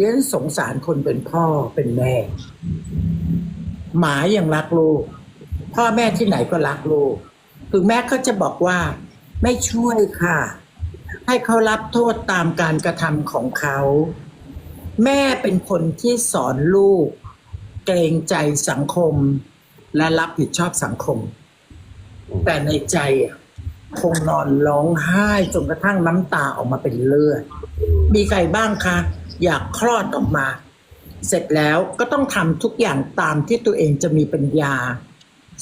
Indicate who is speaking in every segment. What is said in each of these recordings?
Speaker 1: เรียนสงสารคนเป็นพ่อเป็นแม่ หมายังรักลูก พ่อแม่ที่ไหนก็รักลูกถึงแม้เขาจะบอกว่า ไม่ช่วยค่ะ ให้เขารับโทษตามการกระทำของเขา แม่เป็นคนที่สอนลูก เกรงใจสังคม และรับผิดชอบสังคม แต่ในใจคงนอนร้องไห้จนกระทั่งน้ำตาออกมาเป็นเลือด มีใครบ้างคะ อยากคลอดออกมา เสร็จแล้วก็ต้องทำทุกอย่างตามที่ตัวเองจะมีปัญญา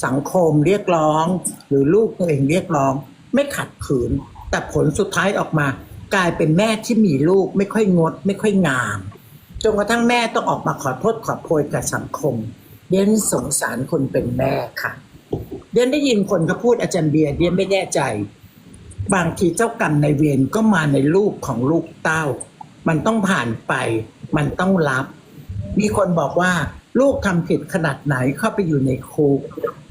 Speaker 1: สังคมเรียกร้อง หรือลูกตัวเองเรียกร้อง ไม่ขัดขืน แต่ผลสุดท้ายออกมา กลายเป็นแม่ที่มีลูกไม่ค่อยงด ไม่ค่อยงามจนกระทั่งแม่ต้องออกมาขอโทษขอโพยกับสังคมเดียนสงสารคนเป็นแม่ค่ะเดียนได้ยินคนเขาพูดอาจารย์เบียร์เดียนไม่แน่ใจ บางทีเจ้ากรรมในเวรก็มาในลูกของลูกเต้า มันต้องผ่านไป มันต้องรับ มีคนบอกว่า ลูกทำผิดขนาดไหนเข้าไปอยู่ในคุก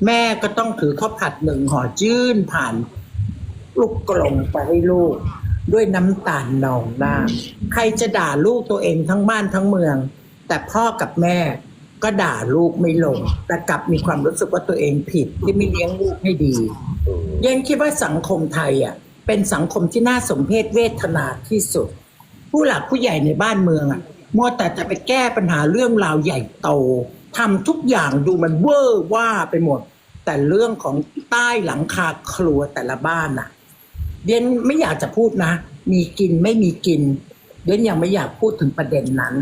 Speaker 1: แม่ก็ต้องถือข้าวผัดหนึ่งห่อยื่นผ่าน ลูกกลงไปให้ลูก ด้วยน้ำตาลนองหน้า ใครจะด่าลูกตัวเองทั้งบ้านทั้งเมือง แต่พ่อกับแม่ก็ด่าลูกไม่ลง แต่กลับมีความรู้สึกว่าตัวเองผิดที่ไม่เลี้ยงลูกให้ดียังคิดว่าสังคมไทยอะเป็นสังคมที่น่าสมเพชเวทนาที่สุด ผู้หลักผู้ใหญ่ในบ้านเมืองอะมัวแต่จะไปแก้ปัญหาเรื่องราวใหญ่โตทำทุกอย่างดูมันเวอร์ว่าไปหมด แต่เรื่องของใต้หลังคาครัวแต่ละบ้านน่ะเดนไม่อยากจะพูดนะ มีกินไม่มีกินเดนยังไม่อยากพูดถึงประเด็นนั้น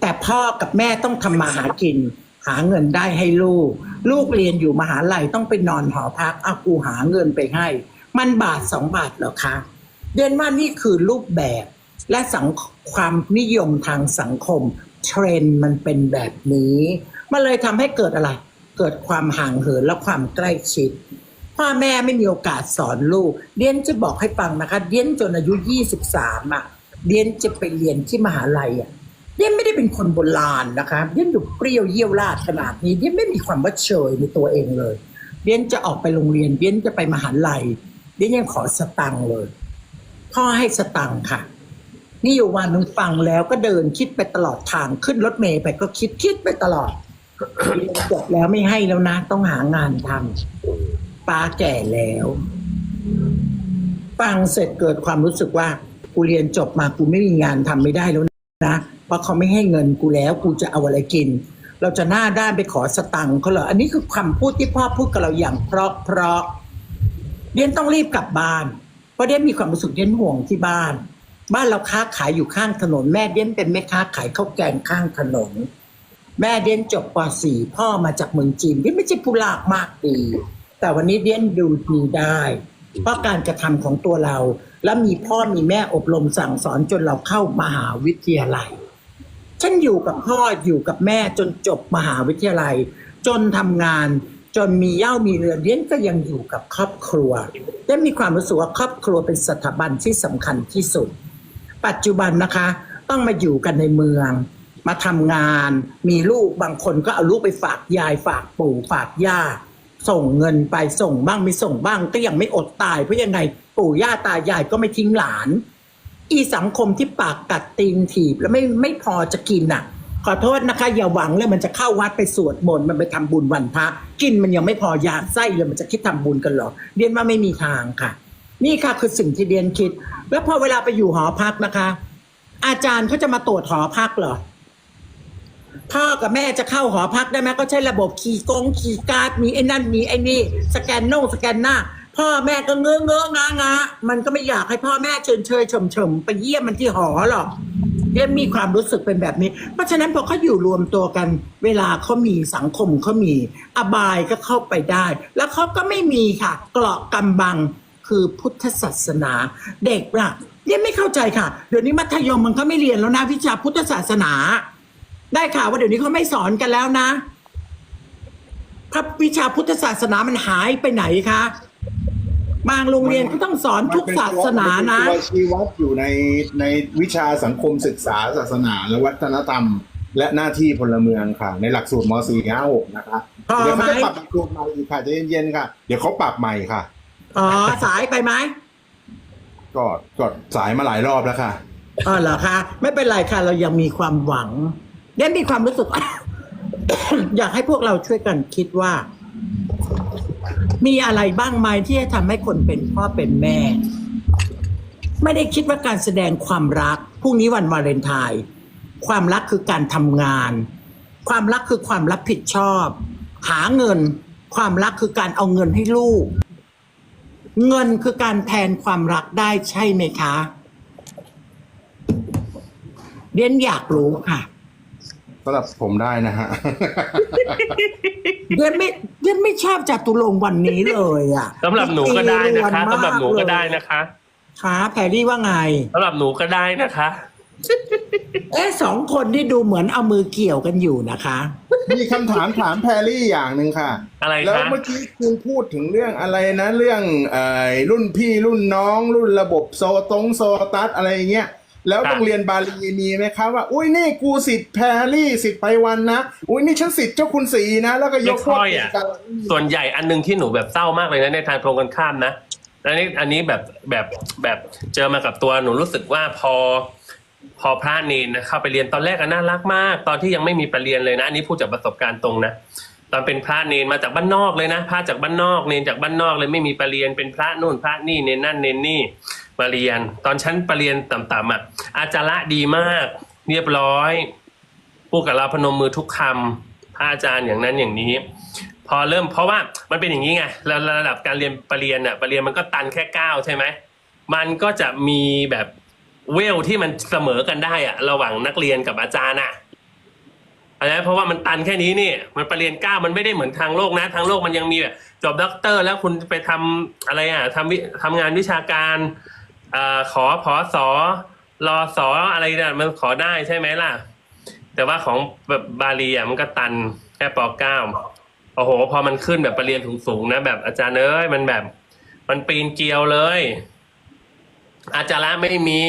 Speaker 1: แต่พ่อกับแม่ต้องทำมาหากิน หาเงินได้ให้ลูก ลูกเรียนอยู่มหาลัยต้องไปนอนหอพักเอากูหาเงินไปให้ มันบาทสองบาทเหรอคะ เดนว่านี่คือรูปแบบ และสังความนิยมทางสังคม เทรนด์มันเป็นแบบนี้ มันเลยทำให้เกิดอะไร เกิดความห่างเหินและความใกล้ชิด พ่อแม่ไม่มีโอกาสสอนลูก เดียนจะบอกให้ฟังนะคะ เดียนจนอายุ 23อะ เดียนจะไปเรียนที่มหาลัยอะเดียนไม่ได้เป็นคนโบราณนะคะ เดียนอยู่เปรี้ยวเยี่ยวราดขนาดนี้ เดียนไม่มีความว่าเฉยในตัวเองเลย เดียนจะออกไปโรงเรียน เดียนจะไปมหาลัย เดียนยังขอสตังค์เลย พ่อให้สตังค์ค่ะ นี่อยู่วันหนึงฟังแล้วก็เดินคิดไปตลอดทางขึ้นรถเมล์ไปก็คิดคิดไปตลอดจบแล้วไม่ให้แล้วนะ ต้องหางานทำป้าแก่แล้ว ฟังเสร็จเกิดความรู้สึกว่า กูเรียนจบมากูไม่มีงานทำไม่ได้แล้วนะเพราะเขาไม่ให้เงินกูแล้ว กูจะเอาอะไรกิน เราจะหน้าด้านไปขอสตังค์เขาเหรออันนี้คือคำพูดที่พ่อพูดกับเราอย่างเพราะเพราะเดียนต้องรีบกลับบ้าน เพราะเดียนมีความรู้สึกเดียนห่วงที่บ้าน บ้านเราค้าขายอยู่ข้างถนน แม่เดียนเป็นแม่ค้าขายข้าวแกงข้างถนน แม่เดียนจบป .4 พ่อมาจากเมืองจีนเดียนไม่ใช่ผู้ลากมากดี แต่วันนี้เดียนดูดีได้ เพราะการกระทำของตัวเรา และมีพ่อมีแม่อบรมสั่งสอนจนเราเข้ามหาวิทยาลัย ฉันอยู่กับพ่ออยู่กับแม่จนจบมหาวิทยาลัย จนทำงานจนมีเย่ามีเรือนเดียนก็ยังอยู่กับครอบครัวเดียนมีความรู้สึกว่าครอบครัวเป็นสถาบันที่สำคัญที่สุด ปัจจุบันนะคะ ต้องมาอยู่กันในเมือง มาทำงาน มีลูกบางคนก็เอาลูกไปฝากยายฝากปู่ฝากย่า ส่งเงินไปส่งบ้างไม่ส่งบ้างก็ยังไม่อดตายเพราะยังไงปู่ย่าตายายก็ไม่ทิ้งหลาน อีสังคมที่ปากกัดตีนถีบแล้วไม่ไม่พอจะกินอะ ขอโทษนะคะ อย่าหวังเลยมันจะเข้าวัดไปสวดมนต์มันไปทำบุญวันพระกินมันยังไม่พอยาไส้เลยมันจะคิดทำบุญกันหรอเรียนว่าไม่มีทางค่ะ นี่ค่ะคือสิ่งที่เรียนคิด แล้วพอเวลาไปอยู่หอพักนะคะ อาจารย์เขาจะมาตรวจหอพักเหรอพ่อกับแม่จะเข้าหอพักได้ไหมก็ใช้ระบบขี่กงขี่การ์ดมีไอ้นั่นมีไอ้นี่สแกนโน่สแกนหน้า พ่อแม่ก็เงื้อเงื้องางามันก็ไม่อยากให้พ่อแม่เชิญเชยชมชมไปเยี่ยมมันที่หอหรอกเรียนมีความรู้สึกเป็นแบบนี้ เพราะฉะนั้นพอเขาอยู่รวมตัวกัน เวลาเขามีสังคมเขามี อบายก็เข้าไปได้ แล้วเขาก็ไม่มีค่ะ เกราะกำบัง คือพุทธศาสนา เด็กอะเรียไม่เข้าใจค่ะ เดี๋ยวนี้มัธยมมันก็ไม่เรียนแล้วนะวิชาพุทธศาสนา ได้ข่าวว่าเดี๋ยวนี้เขาไม่สอนกันแล้วนะพระวิชาพุทธศาสนามันหายไปไหนคะบางโรงเรียนก็ต้องสอนทุกศาสนานะ
Speaker 2: ตัวชีวัดอยู่ในในวิชาสังคมศึกษาศาสนาและวัฒนธรรม และหน้าที่พลเมืองค่ะ ในหลักสูตรม .4 5 6 นะคะเดี๋ยวเขาจะปรับหลักสูตรใหม่อีกค่ะใจเย็นๆค่ะ เดี๋ยวเขาปรับใหม่ค่ะ
Speaker 1: อ๋อสายไปไหม
Speaker 2: ก็ก็สายมาหลายรอบแล้วค่ะ
Speaker 1: อ๋อเหรอคะไม่เป็นไรค่ะ เรายังมีความหวังเด่นมีความรู้สึก อยากให้พวกเราช่วยกันคิดว่า มีอะไรบ้างไหมที่จะทำให้คนเป็นพ่อเป็นแม่ ไม่ได้คิดว่าการแสดงความรักพรุ่งนี้วันวาเลนไทน์ความรักคือการทำงาน ความรักคือความรับผิดชอบ หาเงิน ความรักคือการเอาเงินให้ลูก เงินคือการแทนความรักได้ใช่ไหมคะเรียนอยากรู้ค่ะ
Speaker 2: สำหรับผมได้นะฮะ
Speaker 1: เรียนไม่เรียนไม่ชอบจตุรงค์วันนี้เลยอะ
Speaker 3: สำหรับหนูก็ได้นะคะ
Speaker 1: ตีรวนมาก
Speaker 3: สำหรับหนูก็ได้นะคะ
Speaker 1: ค่ะแพรรี่ว่าไง
Speaker 3: สำหรับหนูก็ได้นะคะ
Speaker 1: เอ๊ะสองคนที่ดูเหมือนเอามือเกี่ยวกันอยู่นะคะ
Speaker 2: มีคำถามถามแพรรี่อย่างหนึ่งค่ะ
Speaker 3: อะไรคะ
Speaker 2: แล้วเมื่อกี้คุณพูดถึงเรื่องอะไรนะ เรื่องเอ่อรุ่นพี่รุ่นน้องรุ่นระบบโซตงโซตัสอะไรอย่างเงี้ยแล้วโรงเรียนบาลีมีไหมคะว่า อุ้ยนี่กูสิทธิ์แพรรี่สิทธิ์ไปวันนะ อุ้ยนี่ฉันสิทธิ์เจ้าคุณสีนะ แล้วก็ยกโทษ
Speaker 3: ไม่ค่อยอะ
Speaker 2: กัน
Speaker 3: ส่วนใหญ่อันหนึงที่หนูแบบเศร้ามากเลยนะในทางตรงกันข้ามนะอันนี้อันนี้แบบแบบแบบเจอมากับตัวหนูรู้สึกว่าพอ พอพระเนนนะเข้าไปเรียนตอนแรกก็น่ารักมาก ตอนที่ยังไม่มีไปเรียนเลยนะอันนี้พูดจากประสบการณ์ตรงนะตอนเป็นพระเนนมาจากบ้านนอกเลยนะพระจากบ้านนอกเนนจากบ้านนอกเลยไม่มีไปเรียนเป็นพระนู่นพระนี่เนนนั่นเนนนี่มาเรียน ตอนชั้นไปเรียนต่ำๆอะอาจาระดีมาก เรียบร้อยพูดกับเราพนมมือทุกคำพระอาจารย์อย่างนั้นอย่างนี้ พอเริ่มเพราะว่ามันเป็นอย่างนี้ไงแล้วระดับการเรียนปรริญญาน่ะปรริญญามันก็ตันแค่เก้าใช่ไหมมันก็จะมีแบบ เวลที่มันเสมอกันได้อะระหว่างนักเรียนกับอาจารย์อะอะไรนะเพราะว่ามันตันแค่นี้นี่ มันปรริญญาเก้ามันไม่ได้เหมือนทางโลกนะ ทางโลกมันยังมีแบบจบด็อกเตอร์ แล้วคุณไปทำอะไรอะทำวิทำงานวิชาการอขอพอสอรอสออะไรเนี่ยมันขอได้ใช่ไหมล่ะ แต่ว่าของแบบบาลีอะมันก็ตันแค่ปเก้าโอ้โห พอมันขึ้นแบบประเรียนสูงๆนะแบบอาจารย์เอ้ยมันแบบ มันปีนเกลียวเลย อาจาระไม่มี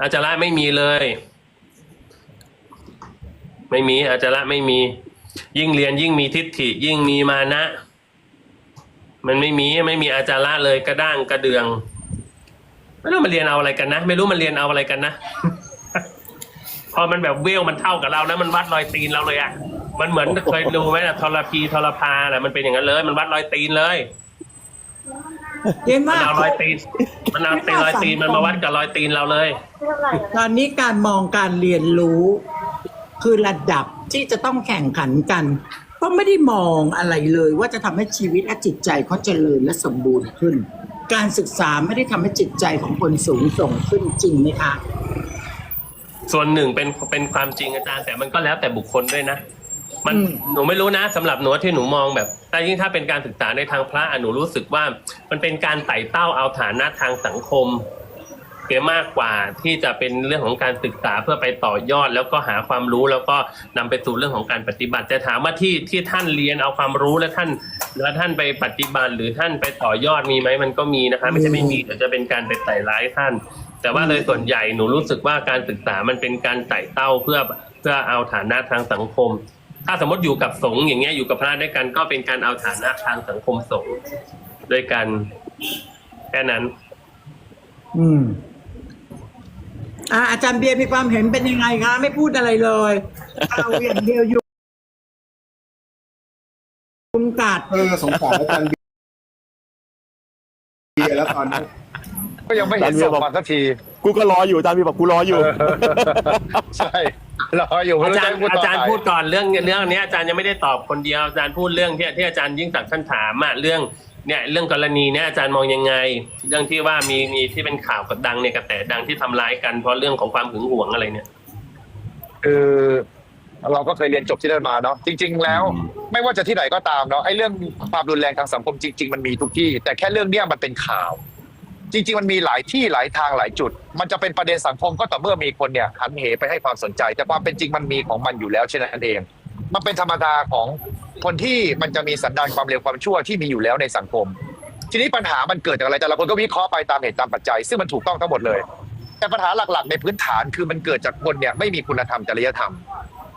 Speaker 3: อาจาระไม่มีเลย ไม่มี อาจาระไม่มี ยิ่งเรียนยิ่งมีทิฏฐิ ยิ่งมีมานะ มันไม่มีไม่มีอาจาระเลยกระด้างกระเดือง ไม่รู้มันเรียนเอาอะไรกันนะ ไม่รู้มันเรียนเอาอะไรกันนะ พอมันแบบเวลมันเท่ากับเรานะมันวัดรอยตีนเราเลยอะมันเหมือนเคยดูไหมนะทรพีทรพาแหละมันเป็นอย่างนั้นเลย มันวัดรอยตีนเลย
Speaker 1: เรียน
Speaker 3: มัน
Speaker 1: ว่า
Speaker 3: เอารอยตีน มันเอาตีนรอยตีนมันมาวัดกับรอยตีนเราเลย
Speaker 1: ตอนนี้การมองการเรียนรู้ คือระดับที่จะต้องแข่งขันกัน ก็ไม่ได้มองอะไรเลยว่าจะทำให้ชีวิตและจิตใจเขาเจริญและสมบูรณ์ขึ้น การศึกษาไม่ได้ทำให้จิตใจของคนสูงส่งขึ้นจริงไหมคะ
Speaker 3: ส่วนหนึ่งเป็นเป็นความจริงอาจารย์ แต่มันก็แล้วแต่บุคคลด้วยนะ มัน
Speaker 1: อืม
Speaker 3: หนูไม่รู้นะสำหรับหนูที่หนูมองแบบ แต่ยิ่งถ้าเป็นการศึกษาในทางพระอะหนูรู้สึกว่า มันเป็นการไต่เต้าเอาฐานะทางสังคมเสียมากกว่าที่จะเป็นเรื่องของการศึกษาเพื่อไปต่อยอด แล้วก็หาความรู้แล้วก็นำไปสู่เรื่องของการปฏิบัติแต่ถามว่าที่ที่ท่านเรียนเอาความรู้แล้วท่าน แล้วท่านไปปฏิบัติหรือท่านไปต่อยอดมีไหมมันก็มีนะคะ ไม่ใช่ไม่มีแต่จะเป็นการไปไต่ร้ายท่าน แต่ว่าโดยส่วนใหญ่หนูรู้สึกว่าการศึกษามันเป็นการไต่เต้าเพื่อเพื่อเอาฐานะทางสังคม ถ้าสมมติอยู่กับสงฆ์อย่างเงี้ยอยู่กับพระด้วยกัน ก็เป็นการเอาฐานะทางสังคมสงฆ์ด้วยกันแค่นั้น
Speaker 1: อืมอ่าอาจารย์เบียร์มีความเห็นเป็นยังไงคะ ไม่พูดอะไรเลย เอาอย่างเดียวอยู่ยุงกัด
Speaker 2: เออสงสารอาจารย์เบียร์แล้วตอนนี้
Speaker 4: ก็ยังไม่เห็นส่งมาสักที
Speaker 5: กูก็รออยู่อาจารย์พี่บอกกูรออยู่
Speaker 4: ใช่ รออยู่ไม่
Speaker 3: อา
Speaker 4: รู้
Speaker 3: จาร
Speaker 4: จะ
Speaker 3: ย์
Speaker 4: พูด
Speaker 3: อา
Speaker 4: ต่อ
Speaker 3: จารย์
Speaker 4: ไหน
Speaker 3: พูดก่อนเรื่องเรื่องเนี้ยอาจารย์ยังไม่ได้ตอบคนเดียวอาจารย์พูดเรื่องที่ที่อาจารย์ยิ่งศักดิ์ท่านถามอะเรื่องเนี่ยเรื่องกรณีเนี้ยอาจารย์มองยังไง เรื่องที่ว่ามีมีที่เป็นข่าวกับดังเนี่ยกระแสดังที่ทำร้ายกันเพราะเรื่องของความหึงหวงอะไรเนี่ย
Speaker 4: คือเราก็เคยเรียนจบที่นั่นมาเนาะจริง ๆ แล้ว ไม่ว่าจะที่ไหนก็ตามเนาะไอ้เรื่องความรุนแรงทางสังคมจริง ๆ มันมีทุกที่ แต่แค่เรื่องเนี้ยมันเป็นข่าว จริง ๆ มันมีหลายที่หลายทางหลายจุด มันจะเป็นประเด็นสังคมก็ต่อเมื่อมีคนเนี่ยหันเหไปให้ความสนใจ แต่ความเป็นจริงมันมีของมันอยู่แล้วเช่นนั้นเอง มันเป็นธรรมดาของคนที่มันจะมีสันดานความเลวความชั่วที่มีอยู่แล้วในสังคม ทีนี้ปัญหามันเกิดจากอะไรแต่ละคนก็วิเคราะห์ไปตามเหตุตามปัจจัย ซึ่งมันถูกต้องทั้งหมดเลย แต่ปัญหาหลักๆ ในพื้นฐานคือมันเกิดจากคนเนี่ยไม่มีคุณธรรมจริยธรรม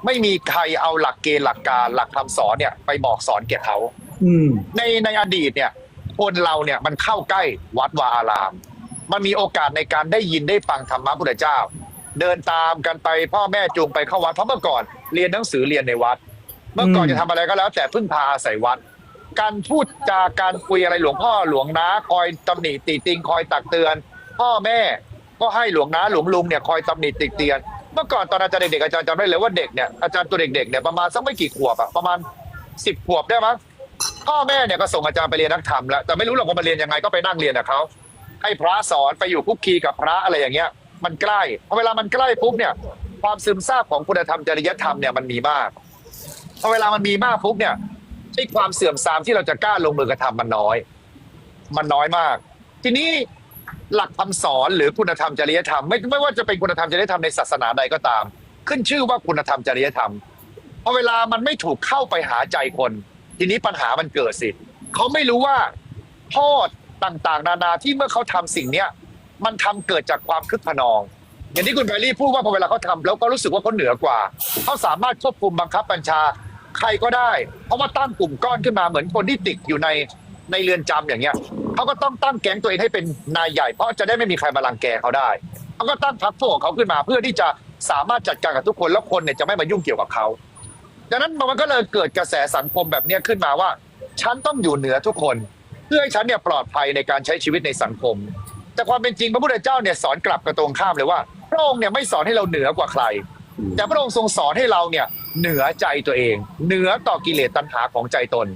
Speaker 4: ไม่มีใครเอาหลักเกณฑ์หลักการหลักคำสอนเนี่ยไปบอกสอนแก่เขา
Speaker 1: อืม
Speaker 4: ในในอดีตเนี่ย คนเราเนี่ยมันเข้าใกล้วัดวาอาราม มันมีโอกาสในการได้ยินได้ฟังธรรมะพุทธเจ้า เดินตามกันไปพ่อแม่จูงไปเข้าวัดเพราะเมื่อก่อนเรียนหนังสือเรียนในวัด เมื่อก่อนจะทำอะไรก็แล้ว แต่พึ่งพาอาศัยวัด การพูดจาการคุยอะไรหลวงพ่อหลวงนาคอยตำหนิติติงคอยตักเตือน พ่อแม่ก็ให้หลวงนาหลวงลุงเนี่ยคอยตำหนิติเตียน เมื่อก่อนตอนอาจารย์เด็กๆอาจารย์จำได้เลยว่าเด็กเนี่ยอาจารย์ตัวเด็กๆเนี่ยประมาณสักไม่กี่ขวบอะประมาณสิบขวบได้มั้ง พ่อแม่เนี่ยก็ส่งอาจารย์ไปเรียนนักธรรมแล้วแต่ไม่รู้หรอกว่ามาเรียนยังไงก็ไปนั่งเรียนกับเขาให้พระสอนไปอยู่คุกคีกับพระอะไรอย่างเงี้ย มันใกล้พอเวลามันใกล้ปุ๊บเนี่ย ความซึมซาบของคุณธรรมจริยธรรมเนี่ยมันมีมากพอเวลามันมีมากปุ๊บเนี่ยไอ้ความเสื่อมทรามที่เราจะกล้าลงมือกระทำมันน้อย มันน้อยมาก ทีนี้หลักคำสอนหรือคุณธรรมจริยธรรมไม่ไม่ว่าจะเป็นคุณธรรมจริยธรรมในศาสนาใดก็ตาม ขึ้นชื่อว่าคุณธรรมจริยธรรมพอเวลามันไม่ถูกเข้าไปหาใจคน ทีนี้ปัญหามันเกิดสิเขาไม่รู้ว่าโทษต่างๆ นานาที่เมื่อเขาทำสิ่งเนี้ยมันทำเกิดจากความคึกขนอง อย่างที่คุณแบรี่พูดว่าพอเวลาเขาทำแล้วก็รู้สึกว่าเขาเหนือกว่าเขาสามารถควบคุมบังคับบัญชาใครก็ได้ เพราะว่าตั้งกลุ่มก้อนขึ้นมาเหมือนคนที่ติดอยู่ในในเรือนจำอย่างเงี้ยเขาก็ต้องตั้งแก๊งตัวเองให้เป็นนายใหญ่ เพราะจะได้ไม่มีใครมาลังแกเขาได้เขาก็ตั้งพรรคพวกของเขาขึ้นมาเพื่อที่จะสามารถจัดการกับทุกคนแล้วคนเนี่ยจะไม่มายุ่งเกี่ยวกับเขา ดังนั้นมันก็เลยเกิดกระแสสังคมแบบนี้ขึ้นมาว่า ฉันต้องอยู่เหนือทุกคน เพื่อให้ฉันเนี่ยปลอดภัยในการใช้ชีวิตในสังคม แต่ความเป็นจริงพระพุทธเจ้าเนี่ยสอนกลับกระตรงข้ามเลยว่า พระองค์เนี่ยไม่สอนให้เราเหนือกว่าใคร แต่พระองค์ทรงสอนให้เราเนี่ยเหนือใจตัวเอง เหนือต่อกิเลสตัณหาของใจตน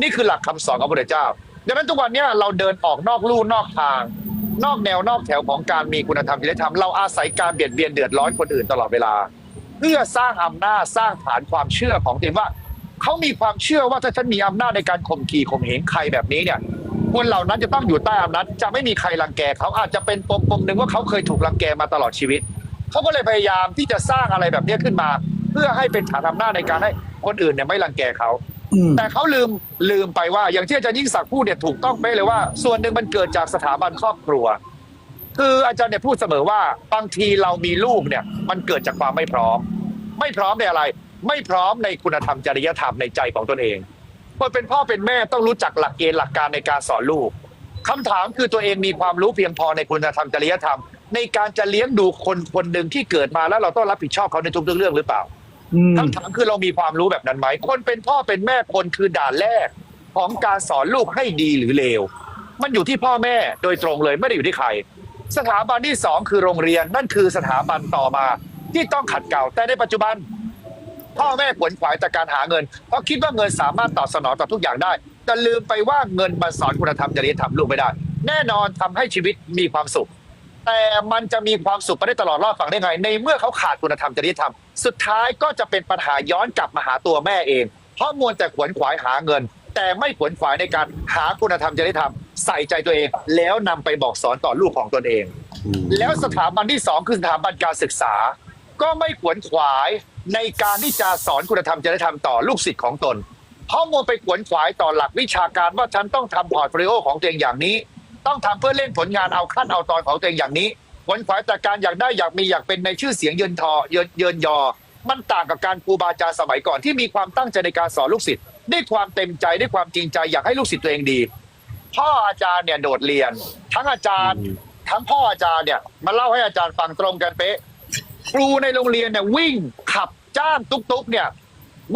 Speaker 4: นี่คือหลักคำสอนของพระพุทธเจ้าดังนั้นทุกวันเนี้เราเดินออกนอกลู่นอกทาง นอกแนวนอกแถวของการมีคุณธรรมจริยธรรมเราอาศัยการเบียดเบียนเดือดร้อนคนอื่นตลอดเวลา เพื่อสร้างอำนาจสร้างฐานความเชื่อของตัวเองว่าเขามีความเชื่อว่าถ้าฉันมีอำนาจในการข่มขี่ข่มเหงใครแบบนี้เนี่ยคนเหล่านั้นจะต้องอยู่ใต้อำนาจจะไม่มีใครรังแกเขาอาจจะเป็นปมปมหนึ่งว่าเขาเคยถูกรังแกมาตลอดชีวิตเขาก็เลยพยายามที่จะสร้างอะไรแบบนี้ขึ้นมา เพื่อให้เป็นฐานอำนาจในการให้คนอื่นเนี่ยไม่รังแกเขา
Speaker 1: อืม
Speaker 4: แต่เขาลืมลืมไปว่าอย่างที่อาจารย์ยิ่งศักดิ์พูดเนี่ยถูกต้องไปะเลยว่า ส่วนหนึ่งมันเกิดจากสถาบันครอบครัว คืออาจารย์เนี่ยพูดเสมอว่าบางทีเรามีลูกเนี่ยมันเกิดจากความไม่พร้อม ไม่พร้อมในอะไร ไม่พร้อมในคุณธรรมจริยธรรมในใจของตนเองคนเป็นพ่อเป็นแม่ต้องรู้จักหลักเกณฑ์หลักการในการสอนลูกคำถามคือตัวเองมีความรู้เพียงพอในคุณธรรมจริยธรรม ในการจะเลี้ยงดูคนคนหนึ่งที่เกิดมาแล้วเราต้องรับผิดชอบเขาในทุกๆเรื่องหรือเปล่า
Speaker 1: อืม
Speaker 4: คำถามคือเรามีความรู้แบบนั้นไหมคนเป็นพ่อเป็นแม่คนคือด่านแรก ของการสอนลูกให้ดีหรือเลวมันอยู่ที่พ่อแม่โดยตรงเลยไม่ได้อยู่ที่ใคร สถาบันที่สองคือโรงเรียนนั่นคือสถาบันต่อมาที่ต้องขัดเกลาแต่ในปัจจุบัน พ่อแม่ขวนขวายแต่การหาเงิน เพราะคิดว่าเงินสามารถตอบสนองต่อทุกอย่างได้ แต่ลืมไปว่าเงินมันสอนคุณธรรมจริยธรรมลูกไม่ได้ แน่นอนทำให้ชีวิตมีความสุข แต่มันจะมีความสุขไปได้ตลอดรอดฝั่งได้ไง ในเมื่อเขาขาดคุณธรรมจริยธรรม สุดท้ายก็จะเป็นปัญหาย้อนกลับมาหาตัวแม่เอง เพราะมัวแต่ขวนขวายหาเงิน แต่ไม่ขวนขวายในการหาคุณธรรมจริยธรรม ใส่ใจตัวเอง แล้วนำไปบอกสอนต่อลูกของตนเองแล้วสถาบันที่สองคือสถาบันการศึกษา ก็ไม่ขวนขวายในการที่จะสอนคุณธรรมจริยธรรมต่อลูกศิษย์ของตน เพราะมัวไปขวนขวายต่อหลักวิชาการว่าฉันต้องทำพอร์ตโฟลิโอของตัวเองอย่างนี้ ต้องทำเพื่อเล่นผลงานเอาขั้นเอาตอนของตัวเองอย่างนี้ขวนขวายแต่การอยากได้อยากมีอยากเป็นในชื่อเสียงเยินทอเยินเยินยอ มันต่างกับการครูบาอาจารย์สมัยก่อนที่มีความตั้งใจในการสอนลูกศิษย์ด้วยความเต็มใจด้วยความจริงใจอยากให้ลูกศิษย์ตัวเองดี พ่ออาจารย์เนี่ยโดดเรียน ทั้งอาจารย์ ทั้งพ่ออาจารย์เนี่ยมาเล่าให้อาจารย์ฟังตรงกันเป๊ะ ครูในโรงเรียนเนี่ยวิ่งขับจ้างตุ๊กๆเนี่ย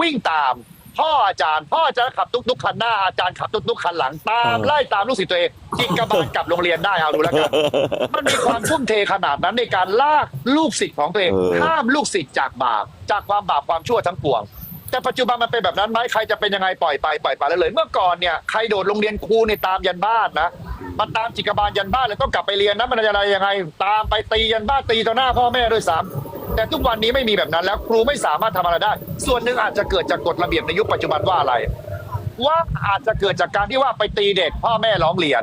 Speaker 4: วิ่งตาม พ่ออาจารย์พ่ออาจารย์ขับตุ๊กๆคันหน้าอาจารย์ขับตุ๊กๆคันหลังตามไล่ตามลูกศิษย์ตัวเองจิกกระบาลกลับโรงเรียนได้เอาดูแล้วกันมันมีความทุ่มเทขนาดนั้นในการลากลูกศิษย์ของตัวเอง
Speaker 5: เออ
Speaker 4: ห้ามลูกศิษย์จากบาปจากความบาปความชั่วทั้งปวง แต่ปัจจุบันมันเป็นแบบนั้นไหมใครจะเป็นยังไงปล่อยไปปล่อยไปแล้วเลย เมื่อก่อนเนี่ยใครโดดโรงเรียนครูเนี่ยตามยันบ้านนะมันตามจิกบาลยันบ้านเลยต้องกลับไปเรียนนะมันจะอะไรยังไง ตามไปตียันบ้านตีต่อหน้าพ่อแม่ด้วยซ้ำแต่ทุกวันนี้ไม่มีแบบนั้นแล้วครูไม่สามารถทำอะไรได้ ส่วนหนึ่งอาจจะเกิดจากกฎระเบียบในยุคปัจจุบันว่าอะไร ว่าอาจจะเกิดจากการที่ว่าไปตีเด็ก พ่อแม่ร้องเรียน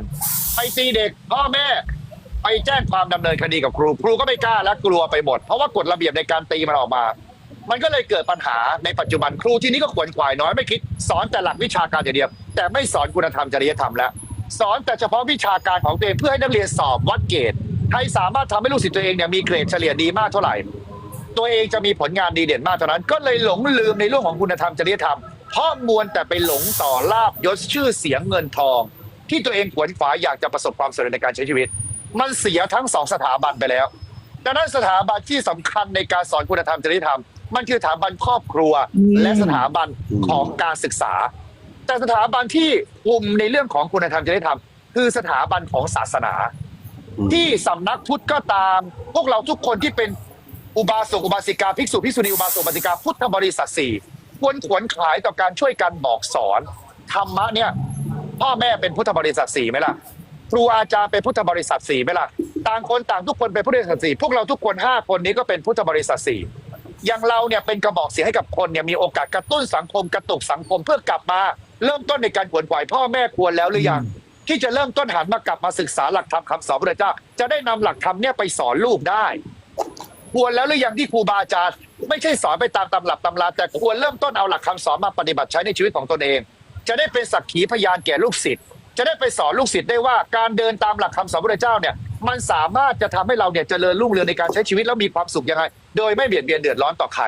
Speaker 4: ไปตีเด็กพ่อแม่ไปแจ้งความดำเนินคดีกับครู ครูก็ไม่กล้าและกลัวไปหมด เพราะว่ากฎระเบียบในการตีมันออกมา มันก็เลยเกิดปัญหาในปัจจุบันครูที่นี่ก็ขวนขวายน้อยไม่คิด สอนแต่หลักวิชาการอย่างเดียว แต่ไม่สอนคุณธรรมจริยธรรมแล้ว สอนแต่เฉพาะวิชาการของตัวเองเพื่อให้นักเรียนสอบวัดเกรดใครสามารถทำให้ลูกศิษย์ตัวเองเนี่ยมีเกรดเฉลี่ยดีมากเท่าไหร่ ตัวเองจะมีผลงานดีเด่นมากเท่านั้น ก็เลยหลงลืมในเรื่องของคุณธรรมจริยธรรมเพราะมวลแต่ไปหลงต่อลาบยศชื่อเสียงเงินทอง ที่ตัวเองขวนขวายอยากจะประสบความสำเร็จในการใช้ชีวิต มันเสียทั้งสองสถาบันไปแล้วดังนั้นสถาบันที่สำคัญในการสอนคุณธรรมจริยธรรม มันคือสถาบันครอบครัว
Speaker 1: อืม
Speaker 4: และสถาบันของการศึกษา แต่สถาบันที่คุมในเรื่องของคุณธรรมจริยธรรม คือสถาบันของศาสนา ที่สำนักพุทธก็ตาม พวกเราทุกคนที่เป็นอุบาสกอุบาสิกาภิกษุภิกษุณีอุบาสกอุบาสิกาพุทธบริษัทสี่ควรขวนขวายต่อการช่วยกันบอกสอนธรรมะเนี่ยพ่อแม่เป็นพุทธบริษัทสี่ไหมล่ะครูอาจารย์เป็นพุทธบริษัทสี่ไหมล่ะต่างคนต่างทุกคนเป็นพุทธบริษัทสี่พวกเราทุกคนห้าคนนี้ก็เป็นพุทธบริษัทสี่ อย่างเราเนี่ยเป็นกระบอกเสียงให้กับคนเนี่ยมีโอกาสกระตุ้นสังคมกระตุกสังคมเพื่อกลับมา เริ่มต้นในการขวนขวายพ่อแม่ควรแล้วหรือยังที่จะเริ่มต้นหันมากลับมาศึกษาหลักธรรมคำสอนพระเจ้า จะได้นำหลักธรรมเนี่ยไปสอนลูกได้ ควรแล้วหรือยังที่ครูบาอาจารย์ไม่ใช่สอนไปตามตำรับตำราแต่ควรเริ่มต้นเอาหลักคำสอนมาปฏิบัติใช้ในชีวิตของตนเอง จะได้เป็นสักขีพยานแก่ลูกศิษย์จะได้ไปสอนลูกศิษย์ได้ว่าการเดินตามหลักคำสอนพระเจ้าเนี่ยมันสามารถจะทำให้เราเนี่ยเจริญรุ่งเรืองในการใช้ชีวิตแล้วมีความสุขยังไง โดยไม่เบียดเบียนเดือดร้อนต่อใคร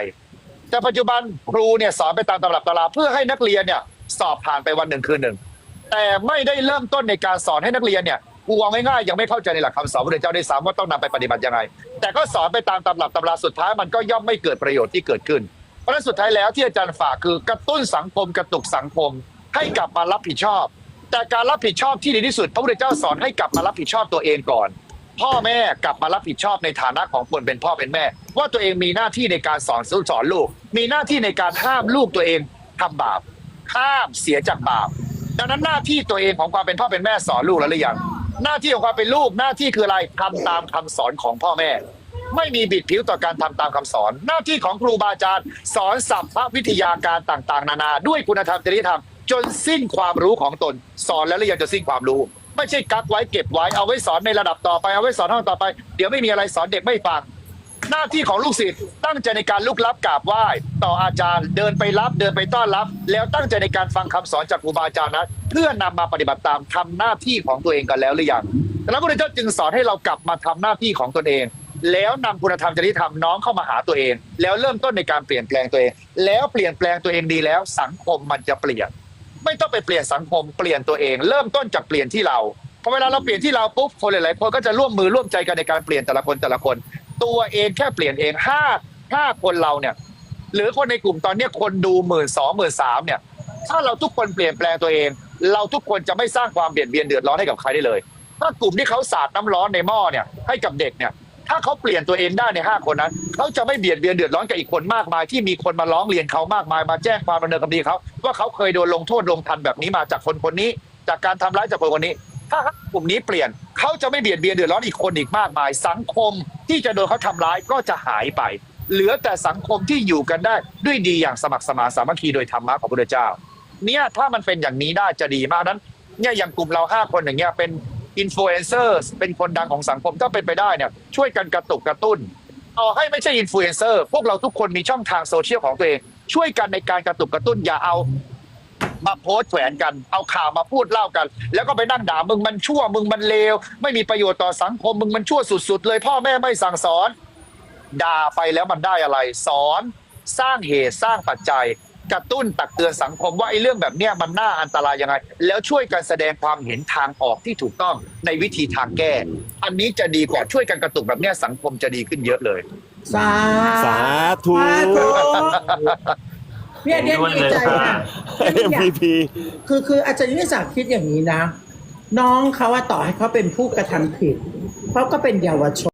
Speaker 4: แต่ปัจจุบันครูเนี่ยสอนไปตามตำรับตำราเพื่อให้นักเรียนเนี่ยสอบผ่านไปวันหนึ่งคืนหนึ่ง แต่ไม่ได้เริ่มต้นในการสอนให้นักเรียนเนี่ยครูเอาง่ายๆยังไม่เข้าใจในหลักคำสอนพระเจ้าได้ซ้ำว่าต้องนำไปปฏิบัติยังไง แต่ก็สอนไปตามตำรับตำราสุดท้ายมันก็ย่อมไม่เกิดประโยชน์ที่เกิดขึ้น เพราะฉะนั้นสุดท้ายแล้วที่อาจารย์ฝากคือกระตุ้นสังคมกระตุกสังคม ให้กลับมารับผิดชอบ แต่การรับผิดชอบที่ดีที่สุดพระพุทธเจ้าสอนให้กลับมารับผิดชอบตัวเองก่อน พ่อแม่กลับมารับผิดชอบในฐานะของคนเป็นพ่อเป็นแม่ ว่าตัวเองมีหน้าที่ในการสอนสอนลูก มีหน้าที่ในการห้ามลูกตัวเองทำบาปห้ามเสียจากบาปดังนั้นหน้าที่ตัวเองของความเป็นพ่อเป็นแม่สอนลูกแล้วหรือยังหน้าที่ของความเป็นลูกหน้าที่คืออะไรทำตามคำสอนของพ่อแม่ ไม่มีบิดผิวต่อการทำตามคำสอน หน้าที่ของครูบาอาจารย์ สอนสัพพวิทยาการต่าง ๆ นานา ด้วยคุณธรรมจริยธรรม จนสิ้นความรู้ของตน สอนแล้วหรือยังจะสิ้นความรู้ ไม่ใช่กักไว้เก็บไว้เอาไว้สอนในระดับต่อไปเอาไว้สอนห้องต่อไป เดี๋ยวไม่มีอะไรสอนเด็กไม่ฟังหน้าที่ของลูกศิษย์ตั้งใจในการลุกลับกราบไหว้ต่ออาจารย์เดินไปรับเดินไปต้อนรับ แล้วตั้งใจในการฟังคำสอนจากครูบาอาจารย์นะเพื่อนำมาปฏิบัติตามทำหน้าที่ของตัวเองกันแล้วหรือยังแล้วพระเจ้าจึงสอนให้เรากลับมาทำหน้าที่ของตนเอง แล้วนำคุณธรรมจริยธรรมน้องเข้ามาหาตัวเอง แล้วเริ่มต้นในการเปลี่ยนแปลงตัวเอง แล้วเปลี่ยนแปลงตัวเองดีแล้ว สังคมมันจะเปลี่ยน ไม่ต้องไปเปลี่ยนสังคมเปลี่ยนตัวเอง เริ่มต้นจากเปลี่ยนที่เราพอเวลาเราเปลี่ยนที่เราปุ๊บคนหลายๆคนก็จะร่วมมือร่วมใจกันในการเปลี่ยนแต่ละคนแต่ละคน ตัวเองแค่เปลี่ยนเองห้าห้าคนเราเนี่ย หรือคนในกลุ่มตอนนี้คนดูหมื่นสองหมื่นสามเนี่ย ถ้าเราทุกคนเปลี่ยนแปลงตัวเอง เราทุกคนจะไม่สร้างความเบียดเบียนเดือดร้อนให้กับใครได้เลย ถ้ากลุ่มที่เขาสาดน้ำร้อนในหม้อเนี่ยให้กับเด็กเนี่ย ถ้าเขาเปลี่ยนตัวเองได้ในห้าคนนั้นเขาจะไม่เบียดเบียนเดือดร้อนกับอีกคนมากมาย ที่มีคนมาร้องเรียนเขามากมายมาแจ้งความดำเนินคดีเขาว่าเขาเคยโดนลงโทษลงทันแบบนี้มาจากคนคนนี้ จากการทำร้ายจากคนคนนี้ ถ้ากลุ่มนี้เปลี่ยนเขาจะไม่เบียดเบียนเดือดร้อนอีกคนอีกมากมาย สังคมที่จะโดนเขาทำร้ายก็จะหายไป เหลือแต่สังคมที่อยู่กันได้ด้วยดีอย่างสมัครสมานสามัคคีโดยธรรมะของพระพุทธเจ้า เนี่ยถ้ามันเป็นอย่างนี้ได้จะดีมากนั้นเนี่ยอย่างกลุ่มเราห้าคนอย่างเงี้ยเป็น อินฟลูเอนเซอร์เป็นคนดังของสังคมถ้าเป็นไปได้เนี่ยช่วยกันกระตุกกระตุ้นต่อให้ไม่ใช่อินฟลูเอนเซอร์พวกเราทุกคนมีช่องทางโซเชียลของตัวเอง ช่วยกันในการกระตุกกระตุ้นอย่าเอามาโพสแขวนกัน เอาข่าวมาพูดเล่ากัน แล้วก็ไปนั่งด่ามึงมันชั่วมึงมันเลว ไม่มีประโยชน์ต่อสังคมมึงมันชั่วสุดๆ เลย พ่อแม่ไม่สั่งสอน ด่าไปแล้วมันได้อะไร สอน สร้างเหตุสร้างปัจจัย กระตุ้นตักเตือนสังคมว่าไอ้เรื่องแบบเนี้ยมันน่าอันตรายยังไง แล้วช่วยกันแสดงความเห็นทางออกที่ถูกต้องในวิธีทางแก้ อันนี้จะดีกว่าช่วยกันกระตุกแบบเนี้ยสังคมจะดีขึ้นเยอะเลย
Speaker 1: สา
Speaker 5: สาธุ
Speaker 1: ธุเนี่ยเนี่ยดีใจนะ
Speaker 5: MVP
Speaker 1: คือคืออาจารย์นิสาคิดอย่างนี้นะ น้องเขาว่าต่อให้เขาเป็นผู้กระทำผิดเขาก็เป็นเยาวชน